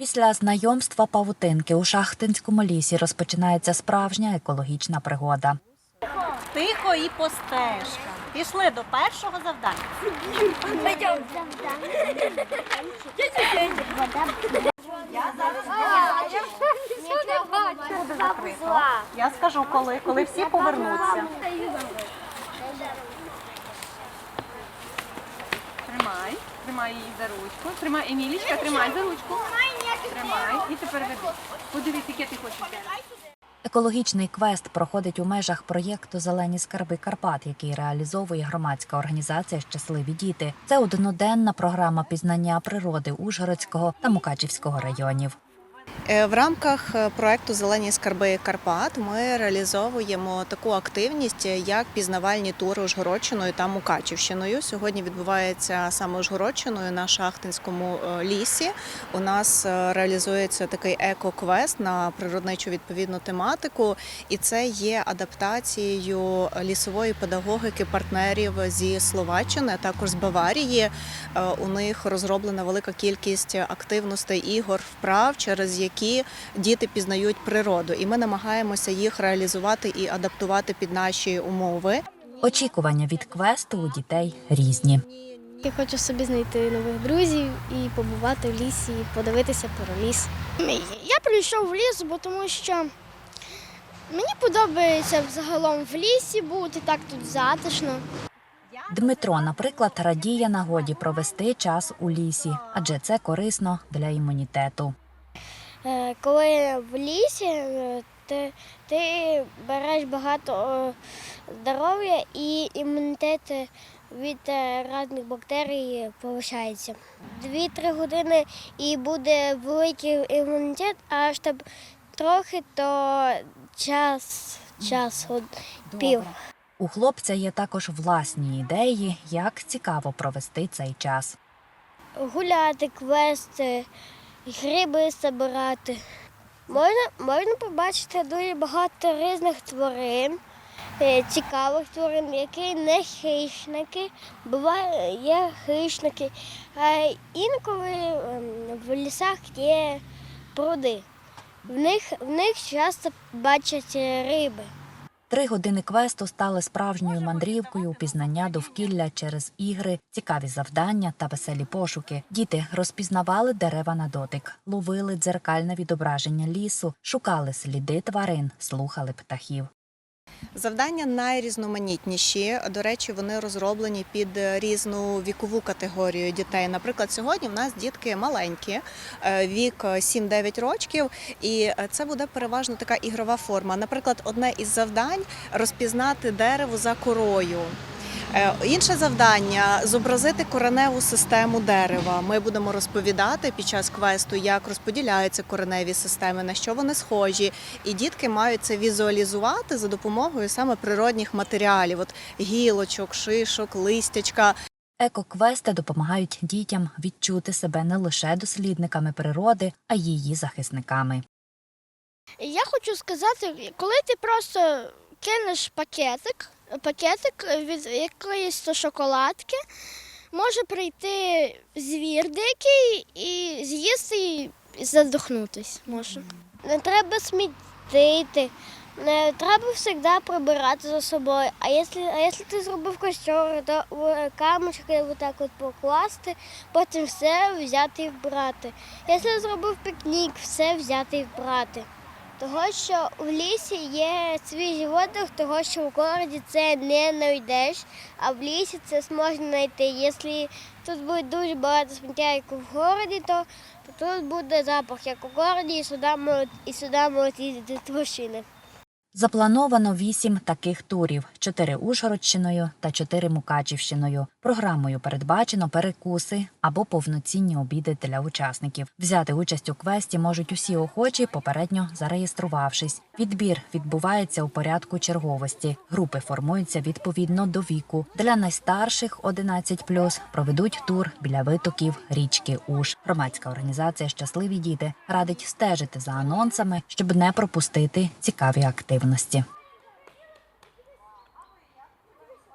Після знайомства павутинки у Шахтинському лісі розпочинається справжня екологічна пригода. Тихо і по стежкам. Пішли до першого завдання. Я скажу, коли, коли всі повернуться. Тримай, тримай її за ручку. Емілічка, тримай за ручку. Тримай. І тепер веди. Подивись, яке ти хочеш. Екологічний квест проходить у межах проєкту Зелені скарби Карпат, який реалізовує громадська організація Щасливі діти. Це одноденна програма пізнання природи Ужгородського та Мукачівського районів. Е, В рамках е, проекту Зелені скарби Карпат ми реалізовуємо таку активність, е, як пізнавальні тури Ужгородщиною та Мукачівщиною. Сьогодні відбувається саме Ужгородщиною на Шахтинському лісі. У нас реалізується такий еко-квест на природничу відповідну тематику, і це є адаптацією лісової педагогіки партнерів зі Словаччини, також з Баварії. У них розроблена велика кількість активностей ігор, вправ, через які діти пізнають природу, і ми намагаємося їх реалізувати і адаптувати під наші умови. Очікування від квесту у дітей різні. Я хочу собі знайти нових друзів і побувати в лісі, і подивитися про ліс. Я прийшов в ліс, бо тому що мені подобається взагалом в лісі бути, так тут затишно. Дмитро, наприклад, радіє нагоді провести час у лісі, адже це корисно для імунітету. Е, Коли в лісі е, ти, ти береш багато е, здоров'я і імунітет від різних бактерій повищається. Дві-три години і буде великий імунітет, а щоб трохи, то час, час, от, пів. У хлопця є також власні ідеї, як цікаво провести цей час. гуляти, квести, гриби збирати. Можна, можна побачити дуже багато різних тварин, е, цікавих тварин, які не хищники. Буває, є хищники, а інколи ем, в лісах є пруди. В них, в них часто бачать риби. Три години квесту стали справжньою мандрівкою у пізнання довкілля через ігри, цікаві завдання та веселі пошуки. Діти розпізнавали дерева на дотик, ловили дзеркальне відображення лісу, шукали сліди тварин, слухали птахів. Завдання найрізноманітніші. До речі, вони розроблені під різну вікову категорію дітей. Наприклад, сьогодні в нас дітки маленькі, е, вік 7-9 років, і е, це буде переважно така ігрова форма. Наприклад, одне із завдань розпізнати дерево за корою. Е, Інше завдання зобразити кореневу систему дерева. Ми будемо розповідати під час квесту, як розподіляються кореневі системи, на що вони схожі. І дітки мають це візуалізувати за допомогою саме природних матеріалів, от гілочок, шишок, листячка. Екоквести допомагають дітям відчути себе не лише дослідниками природи, а й її захисниками. Я хочу сказати, коли ти просто кинеш пакетик, пакетик від якоїсь то шоколадки, може прийти звір дикий і з'їсти і задохнутись може. Не треба смітити, не треба завжди прибирати за собою. А якщо, а якщо ти зробив костер, то в камушки отак от покласти, потім все взяти і вбрати. Якщо зробив пікнік, все взяти і вбрати. Того, що в лісі є свіжий воздух, того, що в городі це не знайдеш, а в лісі це можна знайти. Якщо тут буде дуже багато сміття, як в городі, то, тут буде запах, як у городі, і сюди можуть, і сюди можуть їздити машини. Заплановано вісім таких турів: чотири Ужгородщиною та чотири Мукачівщиною. Програмою передбачено перекуси або повноцінні обіди для учасників. Взяти участь у квесті можуть усі охочі, попередньо зареєструвавшись. Відбір відбувається у порядку черговості. Групи формуються відповідно до віку. Для найстарших 11+, проведуть тур біля витоків річки Уж. Громадська організація Щасливі діти радить стежити за анонсами, щоб не пропустити цікаві активності эффективности.